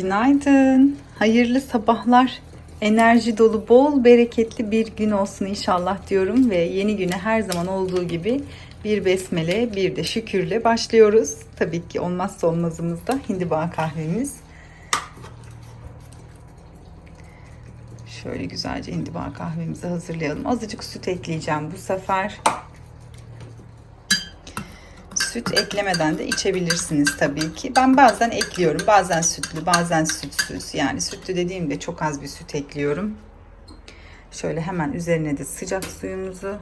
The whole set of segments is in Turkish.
Günaydın. Hayırlı sabahlar. Enerji dolu, bol bereketli bir gün olsun inşallah diyorum ve yeni güne her zaman olduğu gibi bir besmele, bir de şükürle başlıyoruz. Tabii ki olmazsa olmazımız da hindiba kahvemiz. Şöyle güzelce hindiba kahvemizi hazırlayalım. Azıcık süt ekleyeceğim bu sefer. Süt eklemeden de içebilirsiniz tabii ki. Ben bazen ekliyorum. Bazen sütlü, bazen sütsüz. Yani sütlü dediğimde çok az bir süt ekliyorum. Şöyle hemen üzerine de sıcak suyumuzu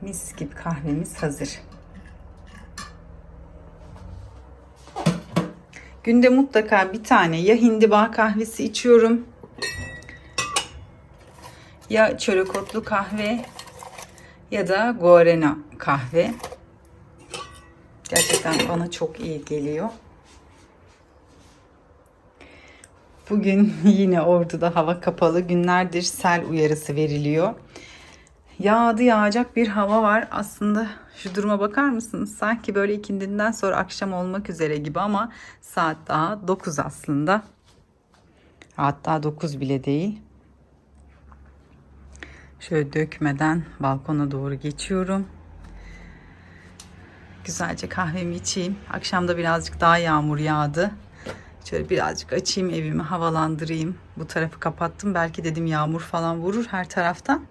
Mis gibi kahvemiz hazır. Günde mutlaka bir tane ya hindiba kahvesi içiyorum ya çörek otlu kahve ya da guarana kahve. Gerçekten bana çok iyi geliyor. Bugün yine Ordu'da hava kapalı. Günlerdir sel uyarısı veriliyor. Yağdı yağacak bir hava var. Aslında şu duruma bakar mısınız? Sanki böyle ikindinden sonra akşam olmak üzere gibi ama saat daha 9 aslında. Hatta 9 bile değil. Şöyle dökmeden balkona doğru geçiyorum. Güzelce kahvemi içeyim. Akşamda birazcık daha yağmur yağdı. Şöyle birazcık açayım evimi havalandırayım. Bu tarafı kapattım. Belki dedim yağmur falan vurur her taraftan.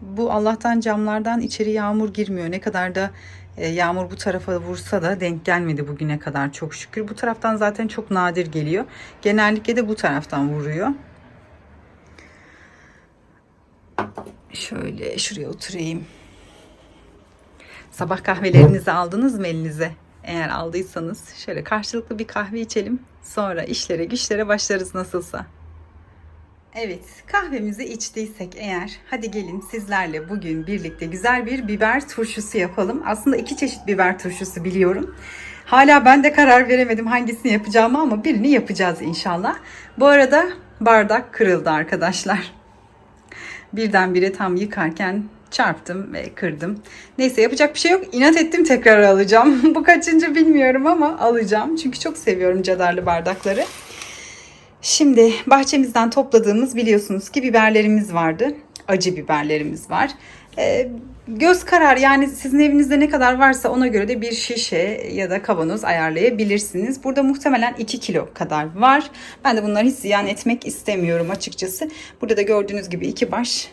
Bu Allah'tan camlardan içeri yağmur girmiyor. Ne kadar da e, yağmur bu tarafa vursa da denk gelmedi bugüne kadar çok şükür. Bu taraftan zaten çok nadir geliyor. Genellikle de bu taraftan vuruyor. Şöyle şuraya oturayım. Sabah kahvelerinizi aldınız mı elinize? Eğer aldıysanız şöyle karşılıklı bir kahve içelim. Sonra işlere güçlere başlarız nasılsa. Evet kahvemizi içtiysek eğer hadi gelin sizlerle bugün birlikte güzel bir biber turşusu yapalım. Aslında iki çeşit biber turşusu biliyorum. Hala ben de karar veremedim hangisini yapacağımı ama birini yapacağız inşallah. Bu arada bardak kırıldı arkadaşlar birdenbire tam yıkarken çarptım ve kırdım. Neyse yapacak bir şey yok. İnat ettim tekrar alacağım. Bu kaçıncı bilmiyorum ama alacağım. Çünkü çok seviyorum cadarlı bardakları. Şimdi bahçemizden topladığımız biliyorsunuz ki biberlerimiz vardı. Acı biberlerimiz var. Ee, göz karar yani sizin evinizde ne kadar varsa ona göre de bir şişe ya da kavanoz ayarlayabilirsiniz. Burada muhtemelen 2 kilo kadar var. Ben de bunları hiç ziyan etmek istemiyorum açıkçası. Burada da gördüğünüz gibi iki baş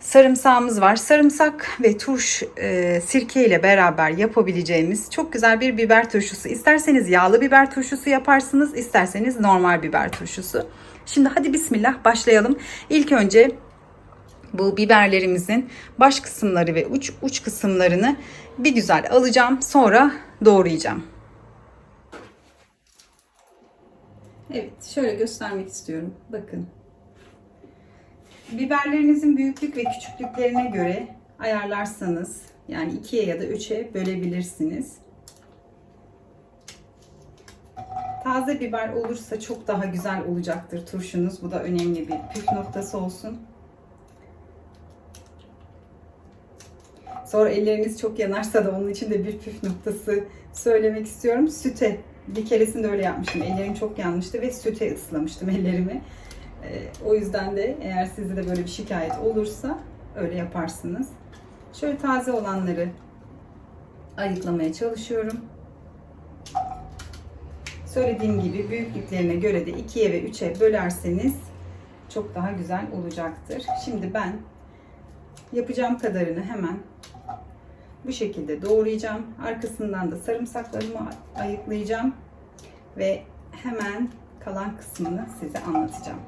sarımsağımız var. Sarımsak ve turş e, sirke ile beraber yapabileceğimiz çok güzel bir biber turşusu. İsterseniz yağlı biber turşusu yaparsınız, isterseniz normal biber turşusu. Şimdi hadi bismillah başlayalım. İlk önce bu biberlerimizin baş kısımları ve uç uç kısımlarını bir güzel alacağım. Sonra doğrayacağım. Evet, şöyle göstermek istiyorum. Bakın. Biberlerinizin büyüklük ve küçüklüklerine göre ayarlarsanız yani ikiye ya da üçe bölebilirsiniz. Taze biber olursa çok daha güzel olacaktır turşunuz. Bu da önemli bir püf noktası olsun. Sonra elleriniz çok yanarsa da onun için de bir püf noktası söylemek istiyorum. Süte bir keresinde öyle yapmıştım. Ellerim çok yanmıştı ve süte ıslamıştım ellerimi. Ee, o yüzden de eğer sizde de böyle bir şikayet olursa öyle yaparsınız. Şöyle taze olanları ayıklamaya çalışıyorum. Söylediğim gibi büyüklüklerine göre de 2'ye ve 3'e bölerseniz çok daha güzel olacaktır. Şimdi ben yapacağım kadarını hemen bu şekilde doğrayacağım. Arkasından da sarımsaklarımı ayıklayacağım ve hemen kalan kısmını size anlatacağım.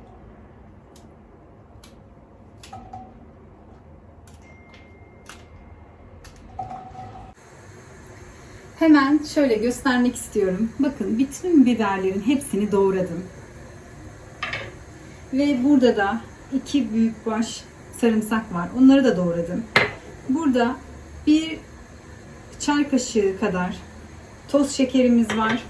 Hemen şöyle göstermek istiyorum. Bakın bütün biberlerin hepsini doğradım. Ve burada da iki büyük baş sarımsak var. Onları da doğradım. Burada bir çay kaşığı kadar toz şekerimiz var.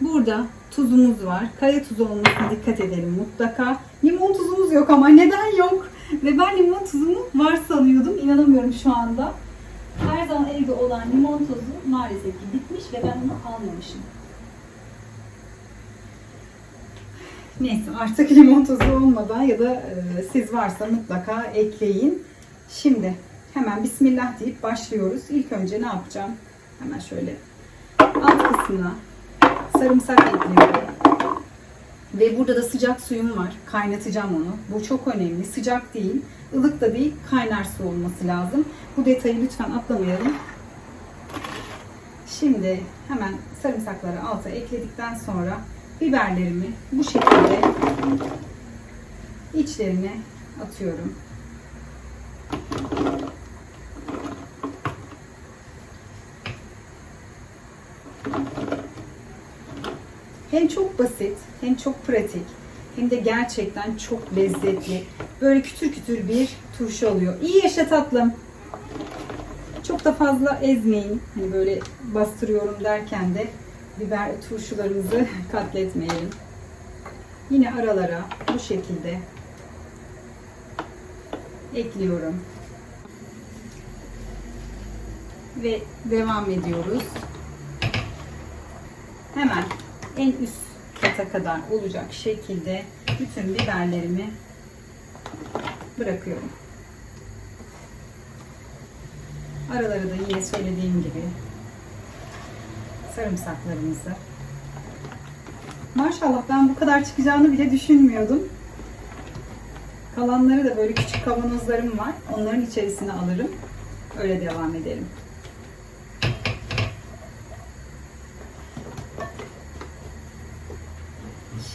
Burada tuzumuz var. Kaya tuzu olmasına dikkat edelim mutlaka. Limon tuzumuz yok ama neden yok? Ve ben limon tuzumu var sanıyordum. İnanamıyorum şu anda. Her zaman evde olan limon tozu maalesef ki bitmiş ve ben onu almamışım. Neyse artık limon tozu olmadan ya da e, siz varsa mutlaka ekleyin. Şimdi hemen Bismillah deyip başlıyoruz. İlk önce ne yapacağım? Hemen şöyle alt kısmına sarımsak ekliyorum. Ve burada da sıcak suyum var. Kaynatacağım onu. Bu çok önemli. Sıcak değil, ılık da değil, kaynar su olması lazım. Bu detayı lütfen atlamayalım. Şimdi hemen sarımsakları alta ekledikten sonra biberlerimi bu şekilde içlerine atıyorum. Hem basit, hem çok pratik, hem de gerçekten çok lezzetli. Böyle kütür kütür bir turşu oluyor. İyi yaşa tatlım. Çok da fazla ezmeyin. Hani böyle bastırıyorum derken de biber turşularımızı katletmeyelim. Yine aralara bu şekilde ekliyorum. Ve devam ediyoruz. Hemen en üst kata kadar olacak şekilde bütün biberlerimi bırakıyorum. Aralara da yine söylediğim gibi sarımsaklarımızı. Maşallah ben bu kadar çıkacağını bile düşünmüyordum. Kalanları da böyle küçük kavanozlarım var. Onların içerisine alırım. Öyle devam edelim.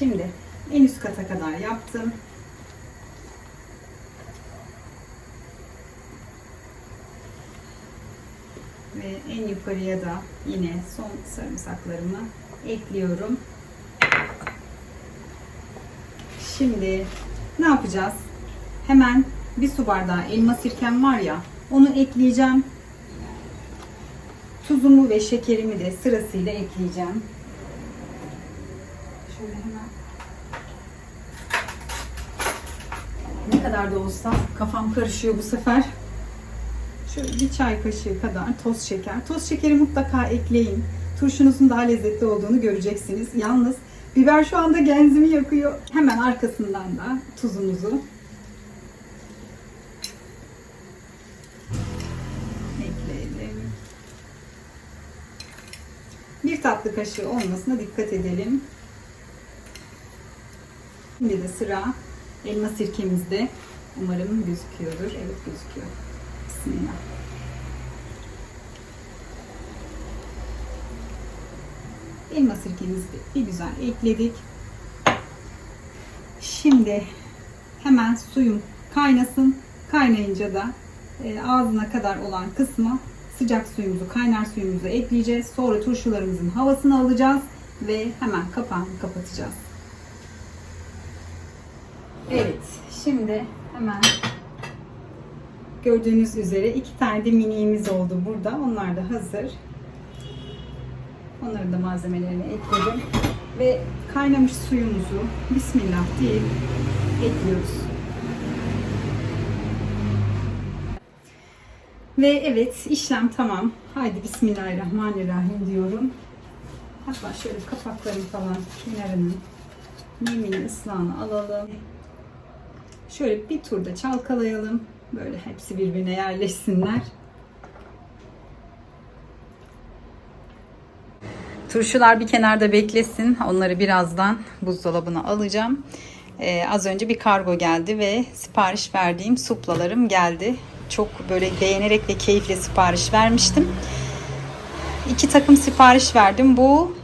Şimdi en üst kata kadar yaptım. Ve en yukarıya da yine son sarımsaklarımı ekliyorum. Şimdi ne yapacağız? Hemen bir su bardağı elma sirkem var ya onu ekleyeceğim. Tuzumu ve şekerimi de sırasıyla ekleyeceğim. Şöyle hemen. Ne kadar da olsa kafam karışıyor bu sefer. Şöyle bir çay kaşığı kadar toz şeker. Toz şekeri mutlaka ekleyin. Turşunuzun daha lezzetli olduğunu göreceksiniz. Yalnız biber şu anda genzimi yakıyor. Hemen arkasından da tuzumuzu ekleyelim. Bir tatlı kaşığı olmasına dikkat edelim. Şimdi de sıra elma sirkemizde. Umarım gözüküyordur. Evet gözüküyor. Bismillah. Elma sirkemizi bir güzel ekledik. Şimdi hemen suyum kaynasın. Kaynayınca da e, ağzına kadar olan kısmı sıcak suyumuzu, kaynar suyumuzu ekleyeceğiz. Sonra turşularımızın havasını alacağız ve hemen kapağını kapatacağız. Evet, şimdi hemen gördüğünüz üzere iki tane de miniğimiz oldu burada. Onlar da hazır. Onların da malzemelerini ekledim. Ve kaynamış suyumuzu Bismillah deyip ekliyoruz. Ve evet işlem tamam. Haydi Bismillahirrahmanirrahim diyorum. Hatta şöyle kapakların falan kenarının nemini ıslahını alalım. Şöyle bir turda çalkalayalım. Böyle hepsi birbirine yerleşsinler. Turşular bir kenarda beklesin. Onları birazdan buzdolabına alacağım. Ee, az önce bir kargo geldi ve sipariş verdiğim suplalarım geldi. Çok böyle beğenerek ve keyifle sipariş vermiştim. İki takım sipariş verdim. Bu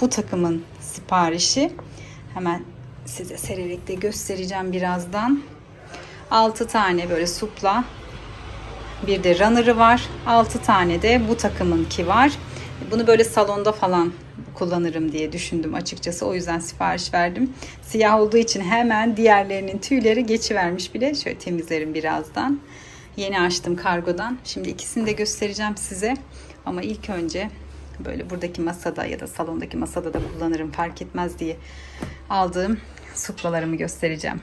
bu takımın siparişi. Hemen size sererek de göstereceğim birazdan. 6 tane böyle supla. Bir de runner'ı var. 6 tane de bu takımınki var. Bunu böyle salonda falan kullanırım diye düşündüm açıkçası. O yüzden sipariş verdim. Siyah olduğu için hemen diğerlerinin tüyleri geçivermiş bile. Şöyle temizlerim birazdan. Yeni açtım kargodan. Şimdi ikisini de göstereceğim size. Ama ilk önce böyle buradaki masada ya da salondaki masada da kullanırım fark etmez diye aldığım suplalarımı göstereceğim.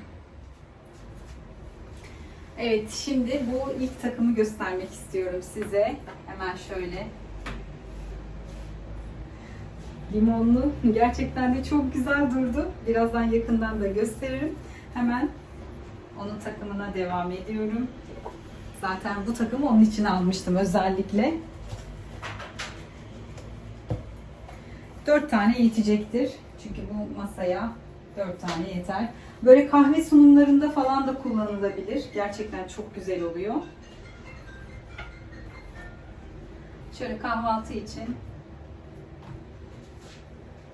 Evet, şimdi bu ilk takımı göstermek istiyorum size. Hemen şöyle. Limonlu. Gerçekten de çok güzel durdu. Birazdan yakından da gösteririm. Hemen onun takımına devam ediyorum. Zaten bu takımı onun için almıştım özellikle. 4 tane yetecektir. Çünkü bu masaya 4 tane yeter. Böyle kahve sunumlarında falan da kullanılabilir. Gerçekten çok güzel oluyor. Şöyle kahvaltı için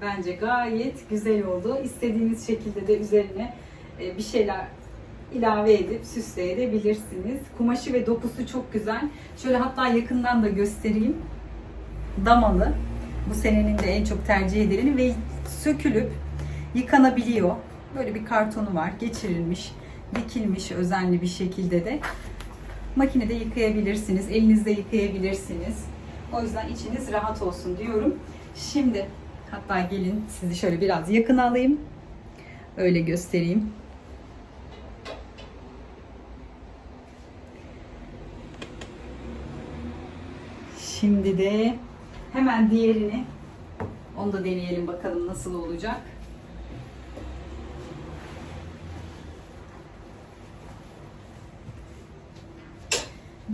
bence gayet güzel oldu. İstediğiniz şekilde de üzerine e, bir şeyler ilave edip süsleyebilirsiniz. Kumaşı ve dokusu çok güzel. Şöyle hatta yakından da göstereyim. Damalı. Bu senenin de en çok tercih edileni ve sökülüp yıkanabiliyor. Böyle bir kartonu var. Geçirilmiş, dikilmiş özenli bir şekilde de. Makinede yıkayabilirsiniz. Elinizde yıkayabilirsiniz. O yüzden içiniz rahat olsun diyorum. Şimdi hatta gelin sizi şöyle biraz yakın alayım. Öyle göstereyim. Şimdi de hemen diğerini onu da deneyelim bakalım nasıl olacak.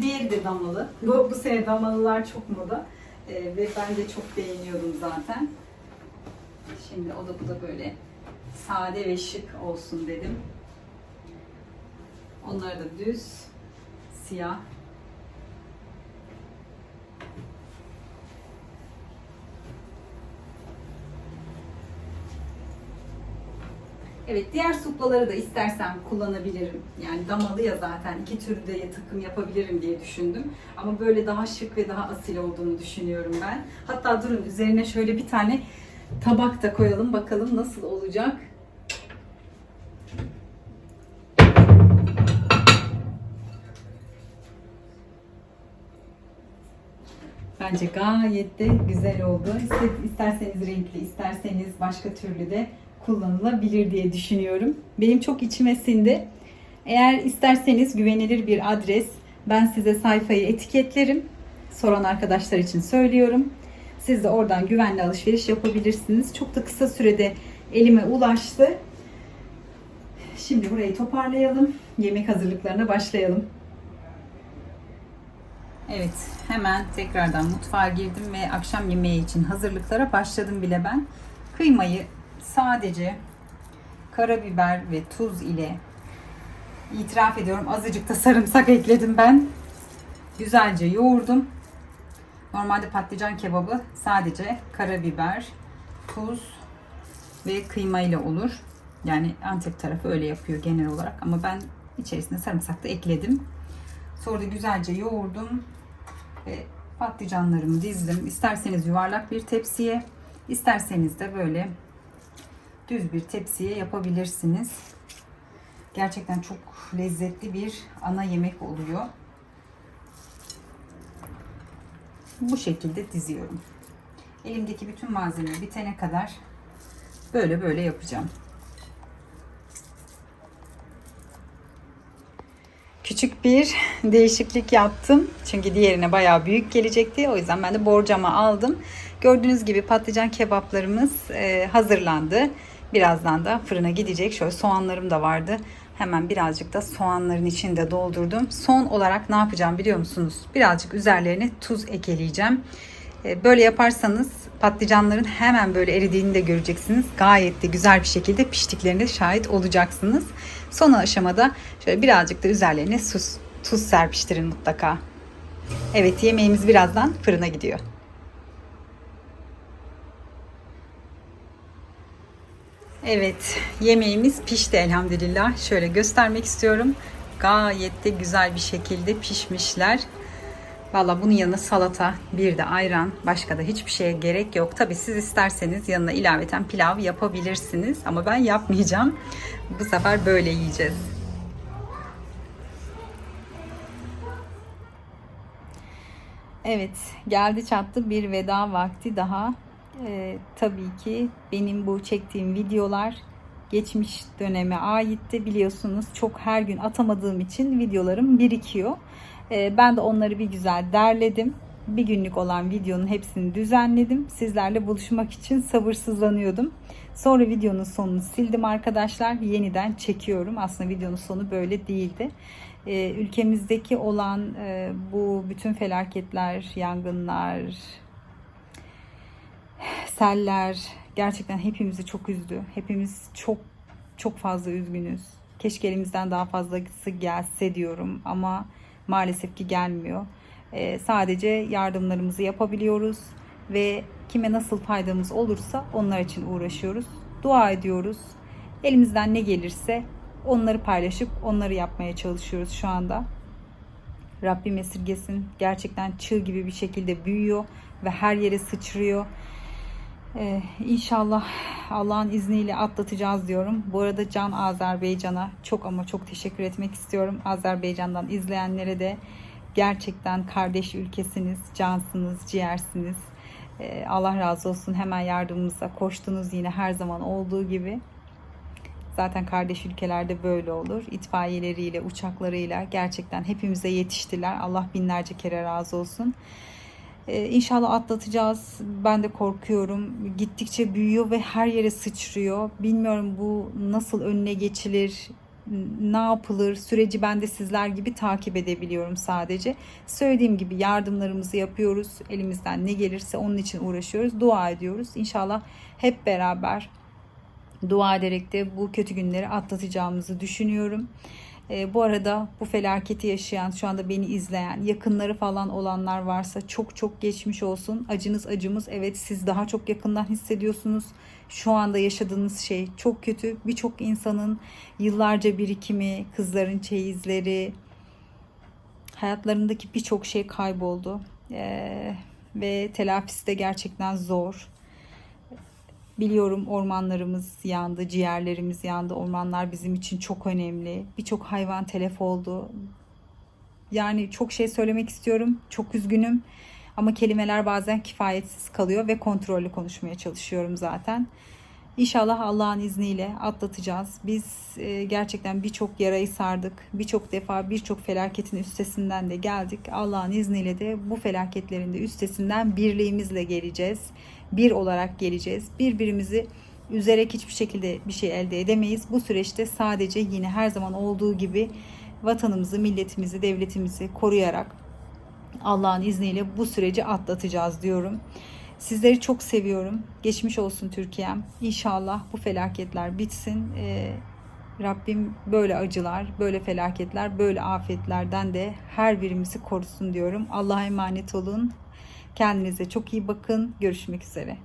Diğeri damalı. Bu, bu sene damalılar çok moda. Ee, ve ben de çok beğeniyorum zaten. Şimdi o da bu da böyle sade ve şık olsun dedim. Onları da düz, siyah. Evet diğer suplaları da istersem kullanabilirim. Yani damalı ya zaten iki türlü de takım yapabilirim diye düşündüm. Ama böyle daha şık ve daha asil olduğunu düşünüyorum ben. Hatta durun üzerine şöyle bir tane tabak da koyalım bakalım nasıl olacak. Bence gayet de güzel oldu. İste- İsterseniz renkli, isterseniz başka türlü de kullanılabilir diye düşünüyorum. Benim çok içime sindi. Eğer isterseniz güvenilir bir adres, ben size sayfayı etiketlerim. Soran arkadaşlar için söylüyorum. Siz de oradan güvenli alışveriş yapabilirsiniz. Çok da kısa sürede elime ulaştı. Şimdi burayı toparlayalım. Yemek hazırlıklarına başlayalım. Evet, hemen tekrardan mutfağa girdim ve akşam yemeği için hazırlıklara başladım bile ben. Kıymayı sadece karabiber ve tuz ile itiraf ediyorum azıcık da sarımsak ekledim ben. Güzelce yoğurdum. Normalde patlıcan kebabı sadece karabiber, tuz ve kıyma ile olur. Yani Antep tarafı öyle yapıyor genel olarak ama ben içerisine sarımsak da ekledim. Sonra da güzelce yoğurdum ve patlıcanlarımı dizdim. İsterseniz yuvarlak bir tepsiye, isterseniz de böyle düz bir tepsiye yapabilirsiniz. Gerçekten çok lezzetli bir ana yemek oluyor. Bu şekilde diziyorum. Elimdeki bütün malzeme bitene kadar böyle böyle yapacağım. Küçük bir değişiklik yaptım. Çünkü diğerine bayağı büyük gelecekti. O yüzden ben de borcama aldım. Gördüğünüz gibi patlıcan kebaplarımız e, hazırlandı. Birazdan da fırına gidecek. Şöyle soğanlarım da vardı. Hemen birazcık da soğanların içinde doldurdum. Son olarak ne yapacağım biliyor musunuz? Birazcık üzerlerine tuz ekleyeceğim. E, Böyle yaparsanız patlıcanların hemen böyle eridiğini de göreceksiniz. Gayet de güzel bir şekilde piştiklerine şahit olacaksınız. Son aşamada şöyle birazcık da üzerlerine tuz, tuz serpiştirin mutlaka. Evet yemeğimiz birazdan fırına gidiyor. Evet yemeğimiz pişti elhamdülillah. Şöyle göstermek istiyorum. Gayet de güzel bir şekilde pişmişler. Valla bunun yanına salata, bir de ayran, başka da hiçbir şeye gerek yok. Tabi siz isterseniz yanına ilaveten pilav yapabilirsiniz ama ben yapmayacağım. Bu sefer böyle yiyeceğiz. Evet, geldi çattı bir veda vakti daha. Ee, tabii ki benim bu çektiğim videolar geçmiş döneme aitti biliyorsunuz. Çok her gün atamadığım için videolarım birikiyor. Ee, ben de onları bir güzel derledim. Bir günlük olan videonun hepsini düzenledim. Sizlerle buluşmak için sabırsızlanıyordum. Sonra videonun sonunu sildim arkadaşlar. Yeniden çekiyorum. Aslında videonun sonu böyle değildi. Ee, ülkemizdeki olan e, bu bütün felaketler, yangınlar, seller gerçekten hepimizi çok üzdü. Hepimiz çok çok fazla üzgünüz. Keşke elimizden daha fazlası gelse diyorum ama maalesef ki gelmiyor. Ee, sadece yardımlarımızı yapabiliyoruz ve kime nasıl faydamız olursa onlar için uğraşıyoruz. Dua ediyoruz. Elimizden ne gelirse onları paylaşıp onları yapmaya çalışıyoruz şu anda. Rabbim esirgesin. Gerçekten çığ gibi bir şekilde büyüyor ve her yere sıçrıyor. Ee, inşallah Allah'ın izniyle atlatacağız diyorum. Bu arada Can Azerbaycan'a çok ama çok teşekkür etmek istiyorum. Azerbaycan'dan izleyenlere de gerçekten kardeş ülkesiniz, cansınız, ciğersiniz. Ee, Allah razı olsun hemen yardımımıza koştunuz yine her zaman olduğu gibi. Zaten kardeş ülkelerde böyle olur. İtfaiyeleriyle, uçaklarıyla gerçekten hepimize yetiştiler. Allah binlerce kere razı olsun. Ee, inşallah atlatacağız. Ben de korkuyorum. Gittikçe büyüyor ve her yere sıçrıyor. Bilmiyorum bu nasıl önüne geçilir, ne yapılır süreci ben de sizler gibi takip edebiliyorum sadece. Söylediğim gibi yardımlarımızı yapıyoruz. Elimizden ne gelirse onun için uğraşıyoruz. Dua ediyoruz. İnşallah hep beraber dua ederek de bu kötü günleri atlatacağımızı düşünüyorum. E, bu arada bu felaketi yaşayan, şu anda beni izleyen, yakınları falan olanlar varsa çok çok geçmiş olsun. Acınız acımız. Evet siz daha çok yakından hissediyorsunuz. Şu anda yaşadığınız şey çok kötü. Birçok insanın yıllarca birikimi, kızların çeyizleri, hayatlarındaki birçok şey kayboldu. E, ve telafisi de gerçekten zor. Biliyorum ormanlarımız yandı, ciğerlerimiz yandı. Ormanlar bizim için çok önemli. Birçok hayvan telef oldu. Yani çok şey söylemek istiyorum. Çok üzgünüm. Ama kelimeler bazen kifayetsiz kalıyor ve kontrollü konuşmaya çalışıyorum zaten. İnşallah Allah'ın izniyle atlatacağız. Biz e, gerçekten birçok yarayı sardık. Birçok defa birçok felaketin üstesinden de geldik. Allah'ın izniyle de bu felaketlerin de üstesinden birliğimizle geleceğiz. Bir olarak geleceğiz. Birbirimizi üzerek hiçbir şekilde bir şey elde edemeyiz. Bu süreçte sadece yine her zaman olduğu gibi vatanımızı, milletimizi, devletimizi koruyarak Allah'ın izniyle bu süreci atlatacağız diyorum. Sizleri çok seviyorum. Geçmiş olsun Türkiye'm. İnşallah bu felaketler bitsin. Ee, Rabbim böyle acılar, böyle felaketler, böyle afetlerden de her birimizi korusun diyorum. Allah'a emanet olun. Kendinize çok iyi bakın. Görüşmek üzere.